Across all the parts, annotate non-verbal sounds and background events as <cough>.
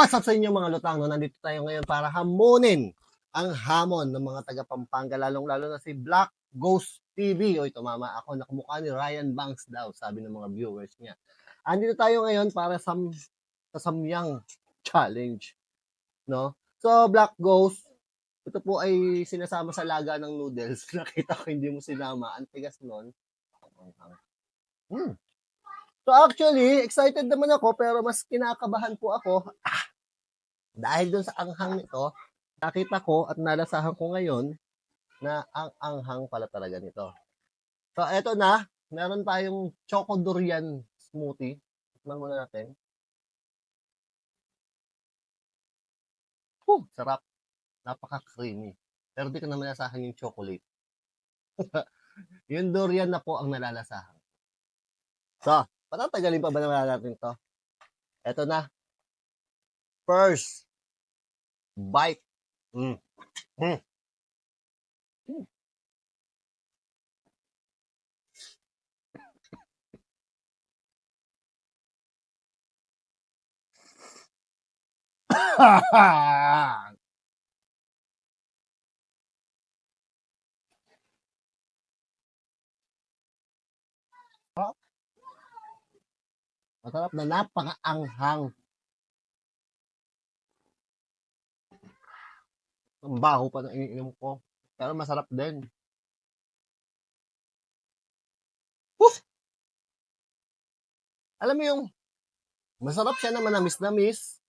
What's up sa inyo mga lutang? No? Nandito tayo ngayon para hamunin ang hamon ng mga taga Pampanga, lalong-lalo na si Black Ghost TV. Oy, tumama ako, nakamukha ni Ryan Banks daw, sabi ng mga viewers niya. Andito tayo ngayon para sa, sa Samyang Challenge. No? So, Black Ghost, ito po ay sinasama sa laga ng noodles. <laughs> Nakita ko hindi mo sinama. Ang tigas nun. Hmm. So actually, excited naman ako pero mas kinakabahan po ako ah, dahil dun sa anghang nito, nakita ko at nalasahan ko ngayon na ang anghang pala talaga nito. So eto na, meron tayong choco durian smoothie. Tikman muna natin. Whew, sarap. Napaka-creamy. Pero di ko na malasahan yung chocolate. <laughs> yung durian na po ang nalalasahan. So, Patatagalin pa ba naman natin to? Ito na. First bite. Mm. Mm. Mm. Masarap na napaka-anghang. Ang baho pa ng iniinom ko. Pero masarap din. Woof! Alam mo yung masarap siya na manamis-namis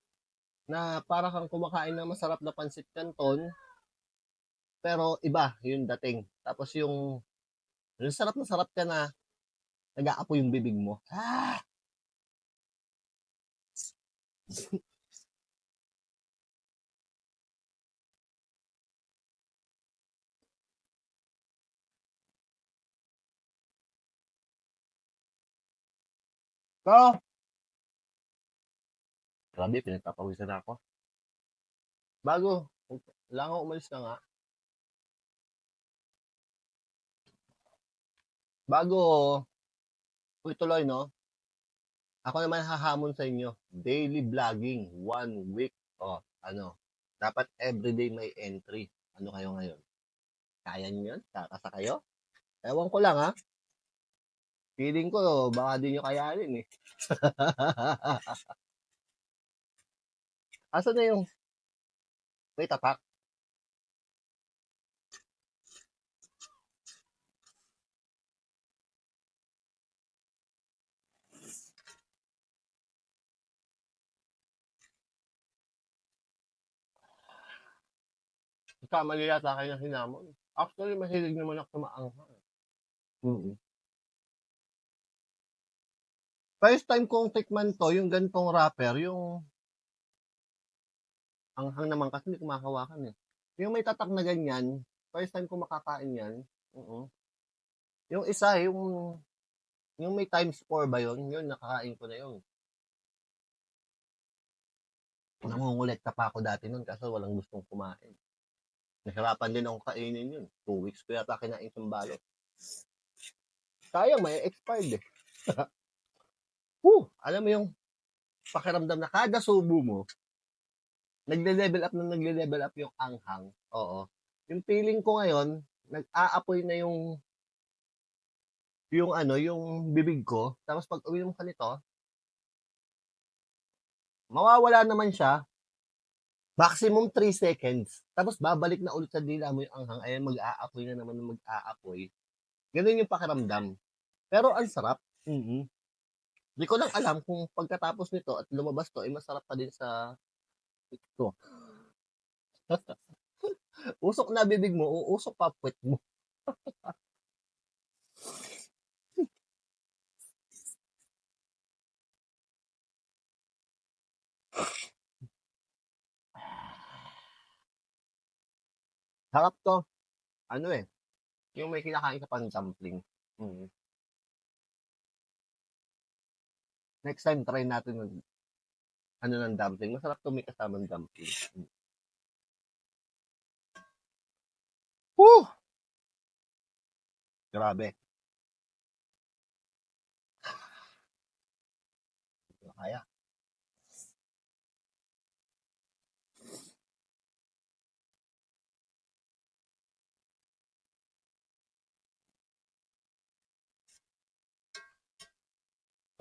na para kang kumakain ng masarap na pansit canton pero iba yung dating. Tapos yung yung sarap na sarap ka na nag-aapoy yung bibig mo. Ah! So, grabe, pinagpapawisan na ako. Bago, wala nga umalis na nga. Bago, ituloy, no? Ako naman hahamon sa inyo. Daily vlogging, one week. O, ano, dapat everyday may entry. Ano kayo ngayon? Kaya niyo yun? Kakasa kayo? Ewan ko lang, ha? Feeling ko, baka di nyo kayanin, eh. <laughs> Asa na yung may tatak? Kamali yata kayo ng hinamon. Actually, mahilig naman ako sa maanghang. Mm First time kong tikman to, yung gantong wrapper, yung anghang naman kasi hindi ko makahawakan eh. Yung may tatak na ganyan, first time ko makakain yan. Uh-uh. Yung isa, yung yung may times 4 ba yun? Yun, nakakain ko na yun. Nangungulit pa ako dati nun kasi walang gustong kumain. Nahirapan din ako kainin yun. Two weeks ko yata kinain sa balot. Sayang, may expired eh. <laughs> Whew, alam mo yung pakiramdam na kada subo mo, nagle-level up na nagle-level up yung anghang. Oo. Yung feeling ko ngayon, nag-aapoy na yung yung ano, yung bibig ko. Tapos pag uminom ka nito, mawawala naman siya. Maximum 3 seconds. Tapos babalik na ulit sa dila mo yung anghang. Ayan, mag-aapoy na naman mag-aapoy. Ganun yung pakiramdam. Pero ang sarap. Mm-hmm. Hindi ko lang alam kung pagkatapos nito at lumabas to, ay masarap pa din sa ito. <laughs> usok na bibig mo, uusok pa puwet mo. <laughs> Sarap to. Ano eh, yung may kinakain ka pang dumpling. Mm. Next time try natin mag ano ng dumpling. Masarap 'to may kasamang dumpling. Hmm. Woo! Grabe. Kaya.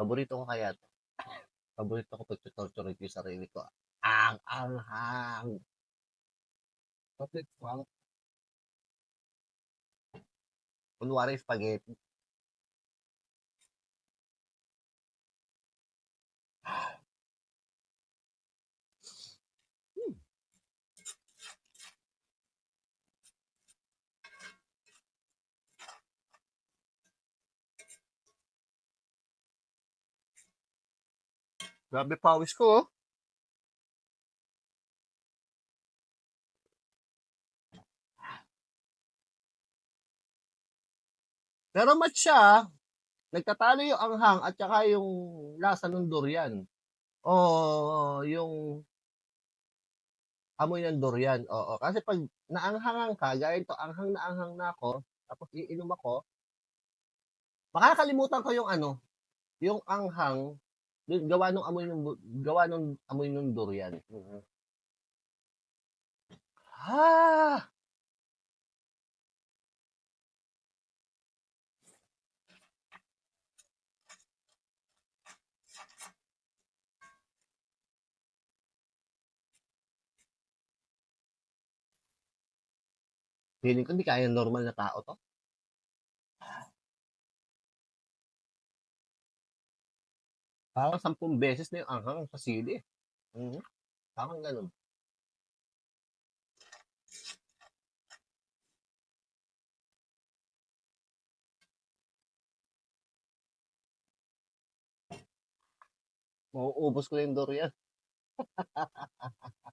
Paborito ko kaya to. Paborito ko pag torture ko yung sarili ko. Ang anghang. Kapit Frank. Kunwari spaghetti. Grabe pawis ko, oh. Pero match siya, ah. nagtatalo yung anghang at saka yung lasa ng durian. O yung amoy ng durian. Oo. Kasi pag naanghangan ka, gaya ito, anghang na anghang na ako, tapos iinom ako, makakalimutan ko yung ano, yung anghang, gawa nung amoy ng bu- gawa nung amoy ng durian. Mhm. Ah! Feeling ko hindi kaya normal na tao to. Parang sampung beses na yung anghang sa sili. Mhm. Parang ganun. Mauubos ko na yung durian. <laughs>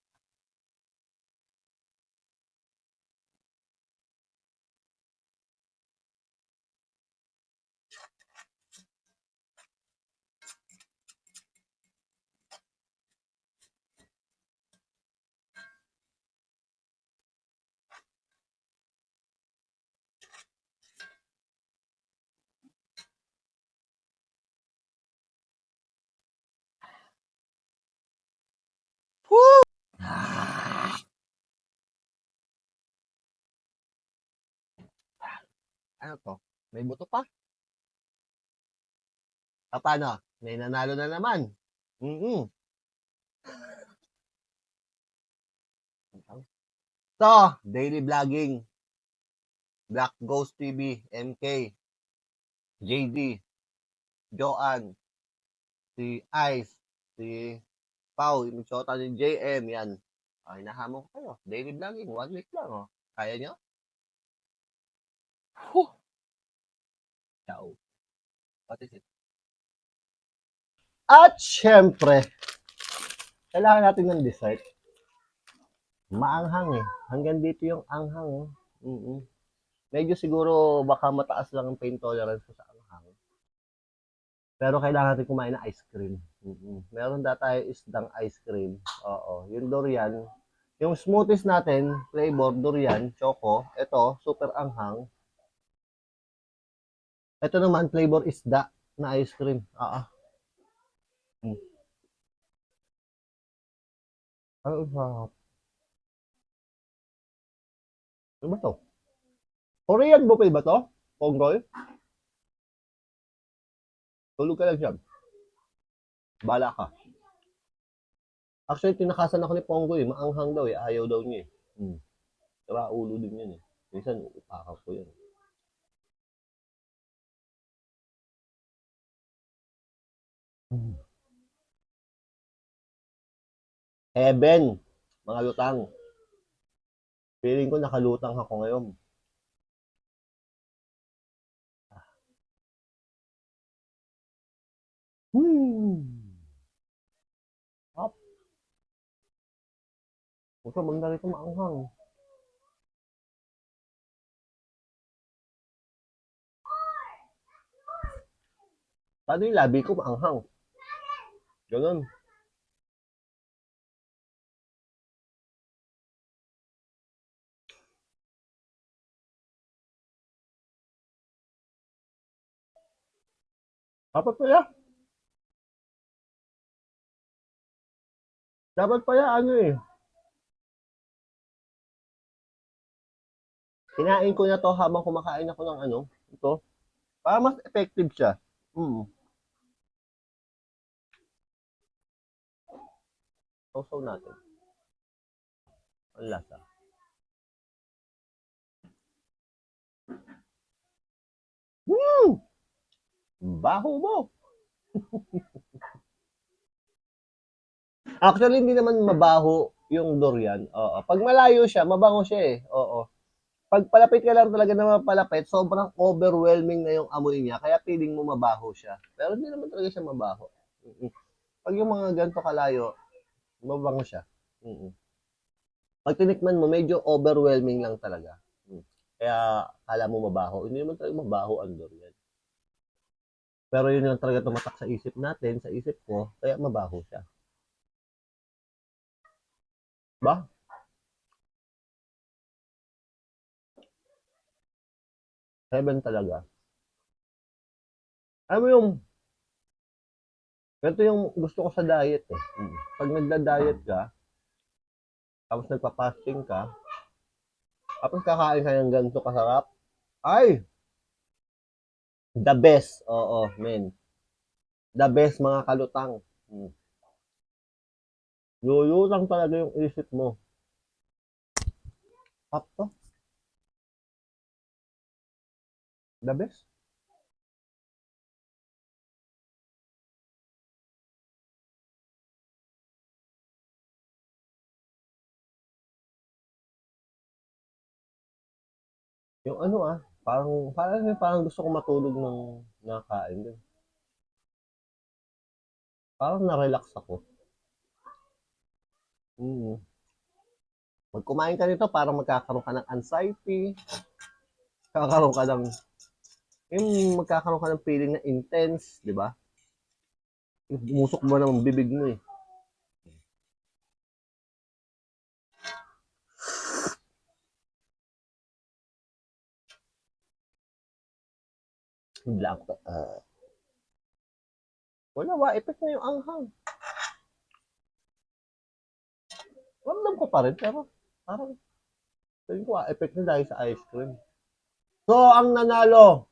Woo! Ah! Ano to? May buto pa? Ah, paano? May nanalo na naman. Mm So, <laughs> daily vlogging. Black Ghost TV, MK, JD, Joanne, si Ice, si Pau, yung shota ni JM, yan. Ay, nahamon ko kayo. Daily vlogging, one week lang, oh. Kaya nyo? Whew. Ciao. What is it? At syempre, kailangan natin ng dessert. Maanghang eh. Hanggang dito yung anghang. Oh. mm Medyo siguro baka mataas lang ang pain tolerance ko sa anghang. Pero kailangan natin kumain ng ice cream. mm Meron da tayo isdang ice cream. Oo. Yung durian. Yung smoothies natin, flavor, durian, choco. Ito, super anghang. Ito naman, flavor isda na ice cream. Oo. Mm. Ano sarap. Ano ba to? Korean buffet ba to? Ponggol? Tulog ka lang siya. Bala ka. Actually, tinakasan ako ni Pongo eh. Maanghang daw eh. Ayaw daw niya eh. Hmm. Tara, ulo din yan eh. Minsan, upakan ko yan. Heaven, mga lutang. Feeling ko nakalutang ako ngayon. Hmm. Up. Huwag ka bang narito maanghang. Paano yung labi ko maanghang? Ganun. Dapat pala. Dapat pala ano eh. Kinain ko na to habang kumakain ako ng ano, ito. Para mas effective siya. Mm. Sausaw natin. Ang lasa. Hmm! Baho mo! <laughs> Actually, hindi naman mabaho yung durian. Oo. Pag malayo siya, mabango siya eh. Oo. Pag palapit ka lang talaga na mapalapit, sobrang overwhelming na yung amoy niya. Kaya feeling mo mabaho siya. Pero hindi naman talaga siya mabaho. Pag yung mga ganito kalayo, mabango siya. Mm-mm. Pag tinikman mo, medyo overwhelming lang talaga. Mm. Kaya kala mo mabaho. Hindi naman talaga mabaho ang durian. Pero yun yung talaga tumatak sa isip natin, sa isip ko, kaya mabaho siya. Ba? Heaven talaga. Alam mo yung, ito yung gusto ko sa diet eh. Mm. Pag nagda-diet ka, tapos nagpa-fasting ka, tapos kakain ka ng ganito kasarap, ay! The best. Oo, men. The best mga kalutang. Mm. Lulutang talaga yung isip mo. Pop to. The best. Yung ano ah, parang, parang, parang gusto ko matulog ng nakain din. Parang na-relax ako. Mm. Pag kumain ka nito, parang magkakaroon ka ng anxiety. Magkakaroon ka ng, yung magkakaroon ka ng feeling na intense, di ba? Umusok mo ng bibig mo eh. Black. Uh, wala ba? Effect na yung anghang. Ramdam ko pa rin, pero parang tingin ko ah, effect na dahil sa ice cream. So, ang nanalo,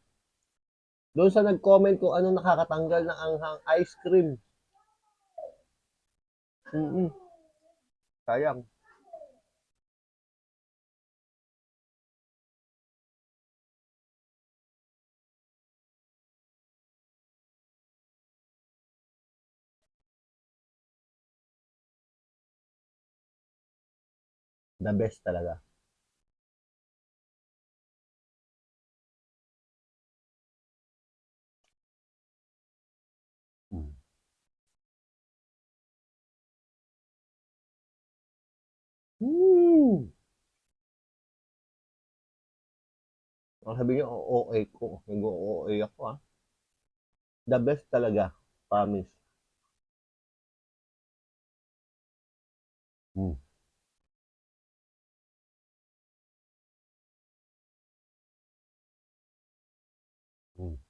doon sa nag-comment kung anong nakakatanggal ng anghang ice cream. Mm Sayang. The best talaga. Mm. Hmm. Ang sabi niyo, OA ko. Nag-OA ako ah. The best talaga. Promise. Mm. Mm.